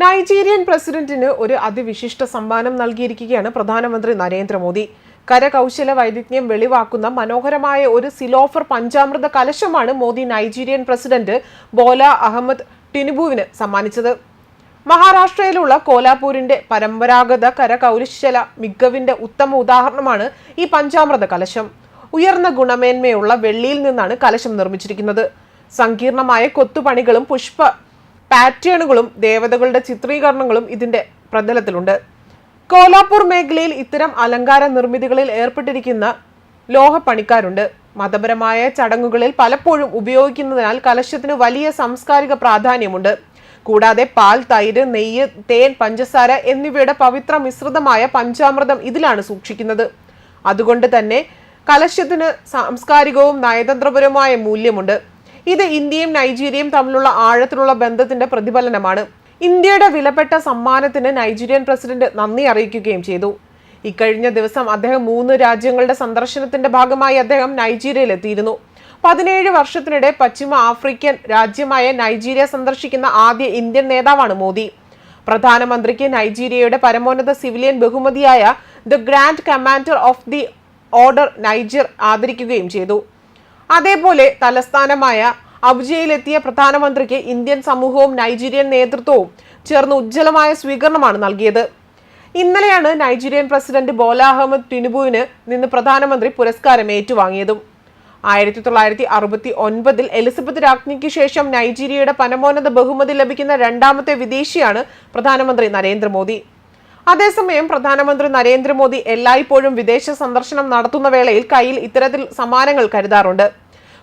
Nigerian പ്രസിഡന്റിന് ഒരു അതിവിശിഷ്ട സമ്മാനം നൽകിയിരിക്കുകയാണ് പ്രധാനമന്ത്രി നരേന്ദ്രമോദി. കരകൗശല വൈദഗ്ധ്യം വെളിവാക്കുന്ന മനോഹരമായ ഒരു സിലോഫർ പഞ്ചാമൃത കലശമാണ് Modi Nigerian president Bola Ahmed ടിനുബുവിന് സമ്മാനിച്ചത്. മഹാരാഷ്ട്രയിലുള്ള കോലാപൂരിന്റെ പരമ്പരാഗത കരകൗശല മികവിന്റെ ഉത്തമ ഉദാഹരണമാണ് ഈ പഞ്ചാമൃത കലശം. ഉയർന്ന ഗുണമേന്മയുള്ള വെള്ളിയിൽ നിന്നാണ് കലശം നിർമ്മിച്ചിരിക്കുന്നത്. സങ്കീർണമായ കൊത്തുപണികളും പുഷ്പ പാറ്റേണുകളും ദേവതകളുടെ ചിത്രീകരണങ്ങളും ഇതിന്റെ പ്രതലത്തിലുണ്ട്. കോലാപൂർ മേഖലയിൽ ഇത്തരം അലങ്കാര നിർമ്മിതികളിൽ ഏർപ്പെട്ടിരിക്കുന്ന ലോഹപ്പണിക്കാരുണ്ട്. മതപരമായ ചടങ്ങുകളിൽ പലപ്പോഴും ഉപയോഗിക്കുന്നതിനാൽ കലശത്തിന് വലിയ സാംസ്കാരിക പ്രാധാന്യമുണ്ട്. കൂടാതെ പാൽ തൈര് നെയ്യ് തേൻ പഞ്ചസാര എന്നിവയുടെ പവിത്ര മിശ്രിതമായ പഞ്ചാമൃതം ഇതിലാണ് സൂക്ഷിക്കുന്നത്. അതുകൊണ്ട് തന്നെ കലശത്തിന് സാംസ്കാരികവും നയതന്ത്രപരവുമായ മൂല്യമുണ്ട്. ഇത് ഇന്ത്യയും നൈജീരിയയും തമ്മിലുള്ള ആഴത്തിലുള്ള ബന്ധത്തിന്റെ പ്രതിഫലനമാണ്. ഇന്ത്യയുടെ വിലപ്പെട്ട സമ്മാനത്തിന് നൈജീരിയൻ പ്രസിഡന്റ് നന്ദി അറിയിക്കുകയും ചെയ്തു. ഇക്കഴിഞ്ഞ ദിവസം അദ്ദേഹം മൂന്ന് രാജ്യങ്ങളുടെ സന്ദർശനത്തിന്റെ ഭാഗമായി അദ്ദേഹം നൈജീരിയയിൽ എത്തിയിരുന്നു. പതിനേഴ് വർഷത്തിനിടെ പശ്ചിമ ആഫ്രിക്കൻ രാജ്യമായ നൈജീരിയ സന്ദർശിക്കുന്ന ആദ്യ ഇന്ത്യൻ നേതാവാണ് മോദി. പ്രധാനമന്ത്രിക്ക് നൈജീരിയയുടെ പരമോന്നത സിവിലിയൻ ബഹുമതിയായ the grand commander of the order Niger ആദരിക്കുകയും ചെയ്തു. അതേപോലെ തലസ്ഥാനമായ അബുജയിലെത്തിയ പ്രധാനമന്ത്രിക്ക് ഇന്ത്യൻ സമൂഹവും നൈജീരിയൻ നേതൃത്വവും ചേർന്ന് ഉജ്ജ്വലമായ സ്വീകരണമാണ് നൽകിയത്. ഇന്നലെയാണ് നൈജീരിയൻ പ്രസിഡന്റ് ബോല അഹമ്മദ് ടിനുബുവിന് നിന്ന് പ്രധാനമന്ത്രി പുരസ്കാരം ഏറ്റുവാങ്ങിയതും. ആയിരത്തി തൊള്ളായിരത്തി അറുപത്തി ഒൻപതിൽ എലിസബത്ത് രാജ്ഞിക്ക് ശേഷം നൈജീരിയയുടെ പരമോന്നത ബഹുമതി ലഭിക്കുന്ന രണ്ടാമത്തെ വിദേശിയാണ് പ്രധാനമന്ത്രി നരേന്ദ്രമോദി. അതേസമയം പ്രധാനമന്ത്രി നരേന്ദ്രമോദി എല്ലായ്പ്പോഴും വിദേശ സന്ദർശനം നടത്തുന്ന വേളയിൽ കയ്യിൽ ഇത്തരത്തിൽ സമ്മാനങ്ങൾ കരുതാറുണ്ട്.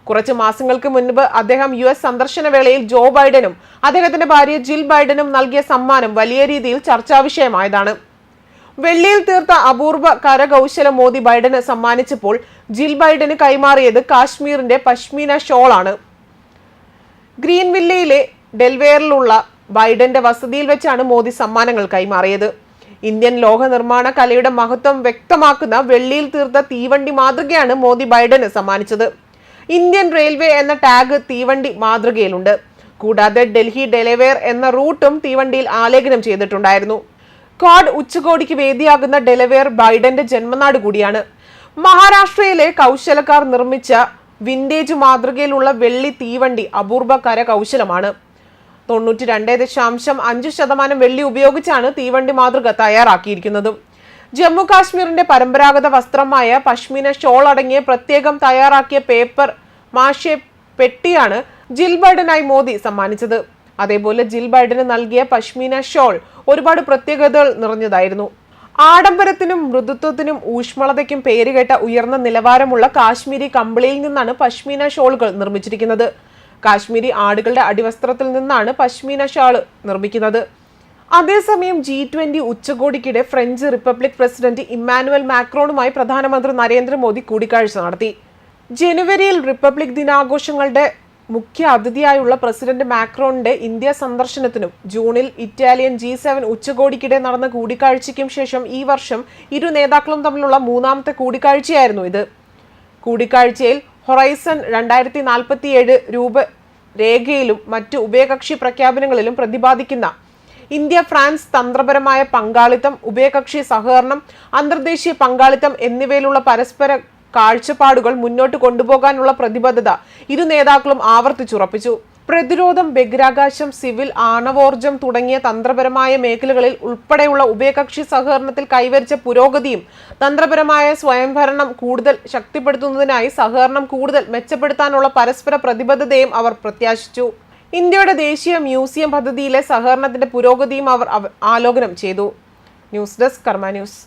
കുറച്ച് മാസങ്ങൾക്ക് മുൻപ് അദ്ദേഹം യു എസ് സന്ദർശന വേളയിൽ ജോ ബൈഡനും അദ്ദേഹത്തിന്റെ ഭാര്യ ജിൽ ബൈഡനും നൽകിയ സമ്മാനം വലിയ രീതിയിൽ ചർച്ചാ വിഷയമായതാണ്. വെള്ളിയിൽ തീർത്ത അപൂർവ കരകൗശല മോദി ബൈഡന് സമ്മാനിച്ചപ്പോൾ ജിൽ ബൈഡന് കൈമാറിയത് കാശ്മീരിന്റെ പശ്മീന ഷോളാണ്. ഗ്രീൻവില്ലയിലെ ഡെൽവെയറിലുള്ള ബൈഡന്റെ വസതിയിൽ വെച്ചാണ് മോദി സമ്മാനങ്ങൾ കൈമാറിയത്. ഇന്ത്യൻ ലോക നിർമ്മാണ കലയുടെ മഹത്വം വ്യക്തമാക്കുന്ന വെള്ളിയിൽ തീർത്ത തീവണ്ടി മാതൃകയാണ് മോദി ബൈഡന് സമ്മാനിച്ചത്. ഇന്ത്യൻ റെയിൽവേ എന്ന ടാഗ് തീവണ്ടി മാതൃകയിലുണ്ട്. കൂടാതെ ഡൽഹി ഡെലവെയർ എന്ന റൂട്ടും തീവണ്ടിയിൽ ആലേഖനം ചെയ്തിട്ടുണ്ടായിരുന്നു. കാഡ് ഉച്ചകോടിക്ക് വേദിയാകുന്ന ഡെലവേർ ബൈഡന്റെ ജന്മനാട് കൂടിയാണ്. മഹാരാഷ്ട്രയിലെ കൗശലക്കാർ നിർമ്മിച്ച വിന്റേജ് മാതൃകയിലുള്ള വെള്ളി തീവണ്ടി അപൂർവ കരകൗശലമാണ്. തൊണ്ണൂറ്റി രണ്ട് ദശാംശം അഞ്ച് ശതമാനം വെള്ളി ഉപയോഗിച്ചാണ് തീവണ്ടി മാതൃക തയ്യാറാക്കിയിരിക്കുന്നത്. ജമ്മു കാശ്മീരിന്റെ പരമ്പരാഗത വസ്ത്രമായ പശ്മീന ഷോൾ അടങ്ങിയ പ്രത്യേകം തയ്യാറാക്കിയ പേപ്പർ മാഷെ പെട്ടിയാണ് ജിൽ ബൈഡനായി മോദി സമ്മാനിച്ചത്. അതേപോലെ ജിൽ ബൈഡന് നൽകിയ പശ്മീന ഷോൾ ഒരുപാട് പ്രത്യേകതകൾ നിറഞ്ഞതായിരുന്നു. ആഡംബരത്തിനും മൃദുത്വത്തിനും ഊഷ്മളതയ്ക്കും പേരുകേട്ട ഉയർന്ന നിലവാരമുള്ള കാശ്മീരി കമ്പിളിയിൽ നിന്നാണ് പശ്മീന ഷോളുകൾ നിർമ്മിച്ചിരിക്കുന്നത്. കാശ്മീരി ആടുകളുടെ അടിവസ്ത്രത്തിൽ നിന്നാണ് പശ്മീന ഷാൾ നിർമ്മിക്കുന്നത്. അതേസമയം ജി ട്വന്റി ഉച്ചകോടിക്കിടെ ഫ്രഞ്ച് റിപ്പബ്ലിക് പ്രസിഡന്റ് ഇമ്മാനുവൽ മാക്രോണുമായി പ്രധാനമന്ത്രി നരേന്ദ്രമോദി കൂടിക്കാഴ്ച നടത്തി. ജനുവരിയിൽ റിപ്പബ്ലിക് ദിനാഘോഷങ്ങളുടെ മുഖ്യ അതിഥിയായുള്ള പ്രസിഡന്റ് മാക്രോണിന്റെ ഇന്ത്യ സന്ദർശനത്തിനും ജൂണിൽ ഇറ്റാലിയൻ ജി സെവൻ ഉച്ചകോടിക്കിടെ നടന്ന കൂടിക്കാഴ്ചയ്ക്കും ശേഷം ഈ വർഷം ഇരു നേതാക്കളും തമ്മിലുള്ള മൂന്നാമത്തെ കൂടിക്കാഴ്ചയായിരുന്നു ഇത്. കൂടിക്കാഴ്ചയിൽ ഹൊറൈസൺ രണ്ടായിരത്തി നാൽപ്പത്തിയേഴ് രൂപ രേഖയിലും മറ്റ് ഉഭയകക്ഷി പ്രഖ്യാപനങ്ങളിലും പ്രതിപാദിക്കുന്ന ഇന്ത്യ ഫ്രാൻസ് തന്ത്രപരമായ പങ്കാളിത്തം ഉഭയകക്ഷി സഹകരണം അന്തർദേശീയ പങ്കാളിത്തം എന്നിവയിലുള്ള പരസ്പര കാഴ്ചപ്പാടുകൾ മുന്നോട്ട് കൊണ്ടുപോകാനുള്ള പ്രതിബദ്ധത ഇരു നേതാക്കളും ആവർത്തിച്ചുറപ്പിച്ചു. പ്രതിരോധം ബഹിരാകാശം സിവിൽ ആണവോർജം തുടങ്ങിയ തന്ത്രപരമായ മേഖലകളിൽ ഉൾപ്പെടെയുള്ള ഉഭയകക്ഷി സഹകരണത്തിൽ കൈവരിച്ച പുരോഗതിയും തന്ത്രപരമായ സ്വയംഭരണം കൂടുതൽ ശക്തിപ്പെടുത്തുന്നതിനായി സഹകരണം കൂടുതൽ മെച്ചപ്പെടുത്താനുള്ള പരസ്പര പ്രതിബദ്ധതയും അവർ പ്രത്യാശിച്ചു. ഇന്ത്യയുടെ ദേശീയ മ്യൂസിയം പദ്ധതിയിലെ സഹകരണത്തിന്റെ പുരോഗതിയും അവർ ആലോചനം ചെയ്തു. News desk Karma news.